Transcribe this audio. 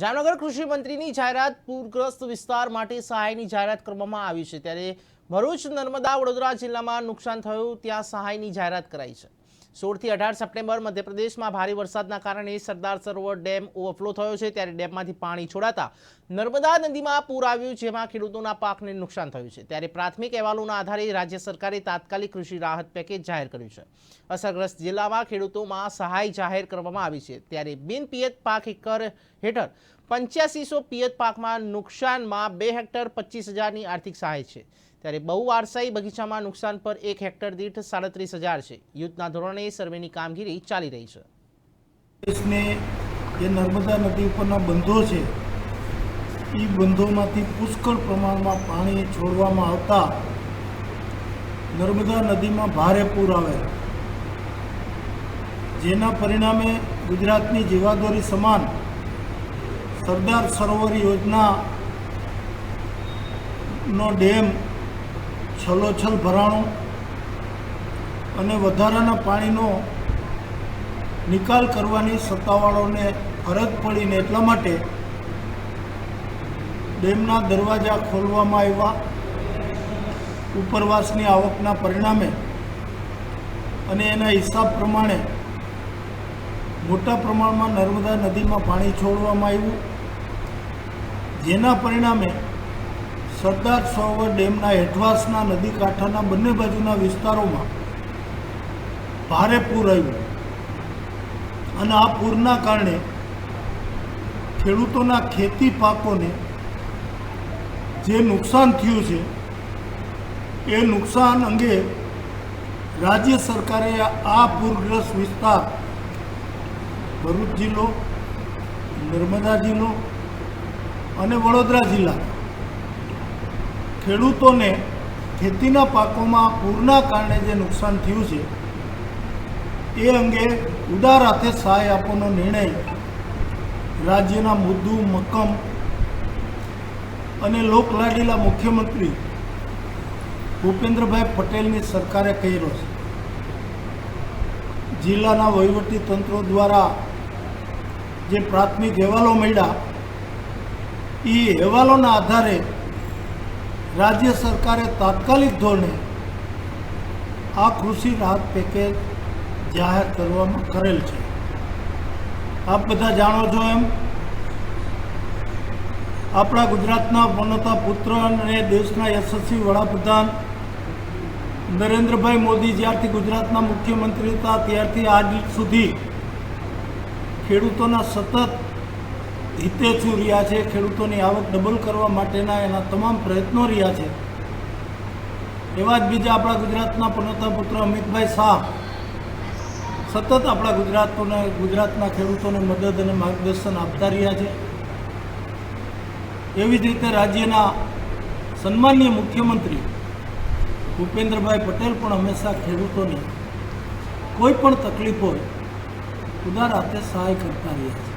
જામનગર કૃષિ મંત્રીની જાહેરાત પૂરગ્રસ્ત વિસ્તાર માટે સહાયની જાહેરાત કરવામાં આવી છે. ત્યારે ભરૂચ, નર્મદા, વડોદરા જિલ્લામાં નુકસાન થયું, ત્યાં સહાયની જાહેરાત કરાઈ છે. સોળથી અઢાર સપ્ટેમ્બર મધ્યપ્રદેશમાં ભારે વરસાદના કારણે સરદાર સરોવર ડેમ ઓવરફ્લો થયો છે, ત્યારે ડેમમાંથી પાણી છોડાતા નર્મદા નદીમાં પૂર આવ્યું, જેમાં ખેડૂતોના પાકને નુકસાન થયું છે. ત્યારે પ્રાથમિક અહેવાલોના આધારે રાજ્ય સરકારે તાત્કાલિક કૃષિ રાહત પેકેજ જાહેર કર્યું છે. અસરગ્રસ્ત જિલ્લામાં ખેડૂતોમાં સહાય જાહેર કરવામાં આવી છે. ત્યારે બિન પિયત પાક એકર હેઠળ પંચ્યાસીસો પિયત પાકમાં નુકસાનમાં બે હેક્ટર પચીસ હજારની આર્થિક સહાય છે. ત્યારે બહુવારસાઈ બગીચામાં નુકસાન પર એક હેક્ટર દીઠ સાડત્રીસ હજાર છે. યુદ્ધના ધોરણે સર્વેની કામગીરી ચાલી રહી છે. દેશને જે નર્મદા નદી ઉપરના બંધો છે, એ બંધોમાંથી પુષ્કળ પ્રમાણમાં પાણી છોડવામાં આવતા નર્મદા નદીમાં ભારે પૂર આવે. જેના પરિણામે ગુજરાતની જીવાદોરી સમાન સરદાર સરોવર યોજના નો ડેમ છલોછલ ભરાણો અને વધારાના પાણીનો નિકાલ કરવાની સત્તાવાળાઓને ફરજ પડીને એટલા માટે ડેમના દરવાજા ખોલવામાં આવ્યા. ઉપરવાસની આવકના પરિણામે અને એના હિસાબ પ્રમાણે મોટા પ્રમાણમાં નર્મદા નદીમાં પાણી છોડવામાં આવ્યું. જેના પરિણામે સરદાર સરોવર ડેમના હેઠવાસના નદી કાંઠાના બંને બાજુના વિસ્તારોમાં ભારે પૂર આવ્યું. અને આ પૂરના કારણે ખેડૂતોના ખેતી પાકોને જે નુકસાન થયું છે, એ નુકસાન અંગે રાજ્ય સરકારે આ પૂરગ્રસ્ત વિસ્તાર, ભરૂચ જિલ્લો, નર્મદા જિલ્લો અને વડોદરા જિલ્લા ખેડૂતોને ખેતીના પાકોમાં પૂરના કારણે જે નુકસાન થયું છે, એ અંગે ઉદાર હાથે સહાય આપવાનો નિર્ણય રાજ્યના મુદ્દુ મક્કમ અને લોકલાડીલા મુખ્યમંત્રી ભૂપેન્દ્રભાઈ પટેલની સરકારે કર્યો છે. જિલ્લાના વહીવટી તંત્રો દ્વારા જે પ્રાથમિક અહેવાલો મળ્યા એ અહેવાલોના આધારે રાજ્ય સરકારે તાત્કાલિક ધોરણે આ કૃષિ રાહત પેકેજ જાહેર કરવામાં કરેલ છે. આપ બધા જાણો છો એમ, આપણા ગુજરાતના વનતા પુત્ર અને દેશના યશસ્વી વડાપ્રધાન નરેન્દ્રભાઈ મોદી જ્યારથી ગુજરાતના મુખ્યમંત્રી હતા, ત્યારથી આજ સુધી ખેડૂતોના સતત હિતેચ્છુ રહ્યા છે, ખેડૂતોની આવક ડબલ કરવા માટેના એના તમામ પ્રયત્નો રહ્યા છે. એવા જ બીજા આપણા ગુજરાતના પનોતા પુત્ર અમિતભાઈ શાહ. સતત આપણા ગુજરાતોને, ગુજરાતના ખેડૂતોને મદદ અને માર્ગદર્શન આપતા રહ્યા છે. એવી જ રીતે રાજ્યના સન્માનીય મુખ્યમંત્રી ભૂપેન્દ્રભાઈ પટેલ પણ હંમેશા ખેડૂતોને કોઈ પણ તકલીફ હોય, ઉદાર હાથે સહાય કરતા રહ્યા છે.